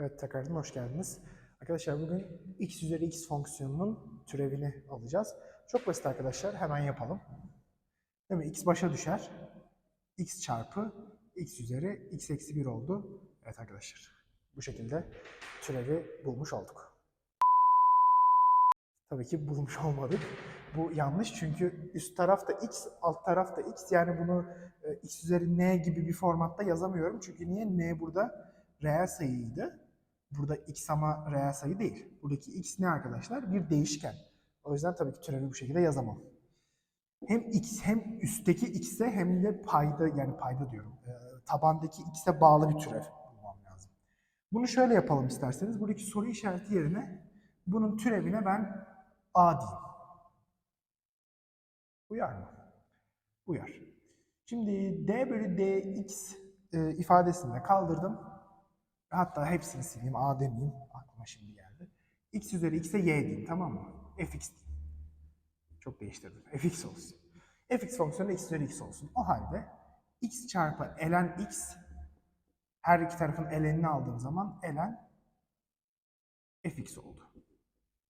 Evet tekrardan hoş geldiniz. Arkadaşlar bugün x üzeri x fonksiyonunun türevini alacağız. Çok basit arkadaşlar hemen yapalım. Değil mi? x başa düşer. x çarpı x üzeri x eksi 1 oldu. Evet arkadaşlar bu şekilde türevi bulmuş olduk. Tabii ki bulmuş olmadık. Bu yanlış çünkü üst tarafta x, alt tarafta x. Yani bunu e, x üzeri n gibi bir formatta yazamıyorum. Çünkü niye? n burada reel sayıydı. Burada x ama reel sayı değil. Buradaki x ne arkadaşlar? Bir değişken. O yüzden tabii ki türevi bu şekilde yazamam. Hem x hem üstteki x'e hem de payda yani payda diyorum. e, tabandaki x'e bağlı bir türev bulmam lazım. Bunu şöyle yapalım isterseniz. Buradaki soru işareti yerine bunun türevine ben a diyeyim. Uyar mı? Uyar. Şimdi d bölü dx e, ifadesini de kaldırdım. Hatta hepsini sileyim. A demeyeyim. Aklıma şimdi geldi. x üzeri x'e y diyeyim tamam mı? fx diyeyim. Çok değiştirdim. fx olsun. fx fonksiyonu x üzeri x olsun. O halde x çarpı ln x her iki tarafın ln'ini aldığım zaman ln fx oldu.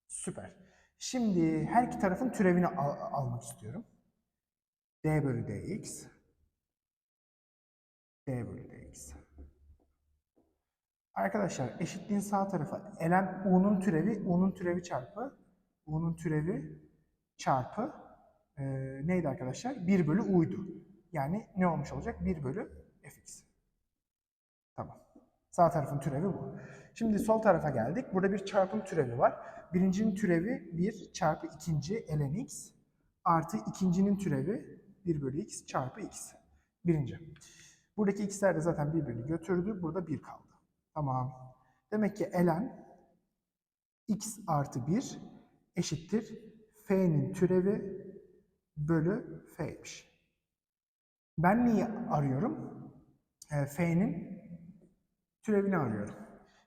Süper. Şimdi her iki tarafın türevini al- almak istiyorum. d bölü dx d bölü dx. Arkadaşlar eşitliğin sağ tarafı ln u'nun türevi, u'nun türevi çarpı u'nun türevi çarpı e, neydi arkadaşlar? 1 bölü u'ydu. Yani ne olmuş olacak? 1 bölü fx. Tamam. Sağ tarafın türevi bu. Şimdi sol tarafa geldik. Burada bir çarpım türevi var. Birincinin türevi 1 çarpı ikinci ln x artı ikincinin türevi 1 bölü x çarpı x. Birinci. Buradaki x'ler de zaten birbirini götürdü. Burada 1 kaldı. Tamam. Demek ki ln x artı 1 eşittir f'nin türevi bölü f'ymiş. Ben neyi arıyorum? E, f'nin türevini arıyorum.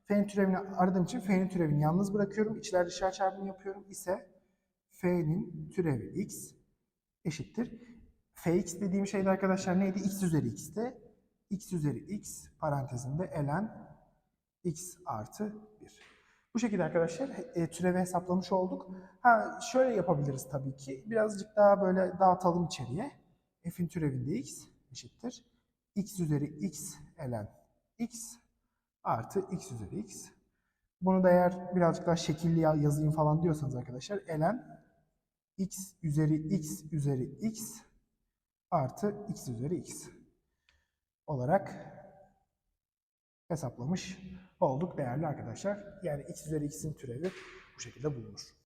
F'nin türevini aradığım için f'nin türevini yalnız bırakıyorum. İçler dışarı çarpımı yapıyorum. İse f'nin türevi x eşittir. fx dediğim şey de arkadaşlar neydi? x üzeri x'ti. x üzeri x parantezinde ln x artı 1. Bu şekilde arkadaşlar e, türevi hesaplamış olduk. Ha şöyle yapabiliriz tabii ki. Birazcık daha böyle dağıtalım içeriye. f'in türevinde x eşittir. x üzeri x ln x artı x üzeri x. Bunu da eğer birazcık daha şekilli ya- yazayım falan diyorsanız arkadaşlar ln x üzeri x üzeri x artı x üzeri x olarak hesaplamış olduk değerli arkadaşlar. Yani x üzeri x'in türevi bu şekilde bulunur.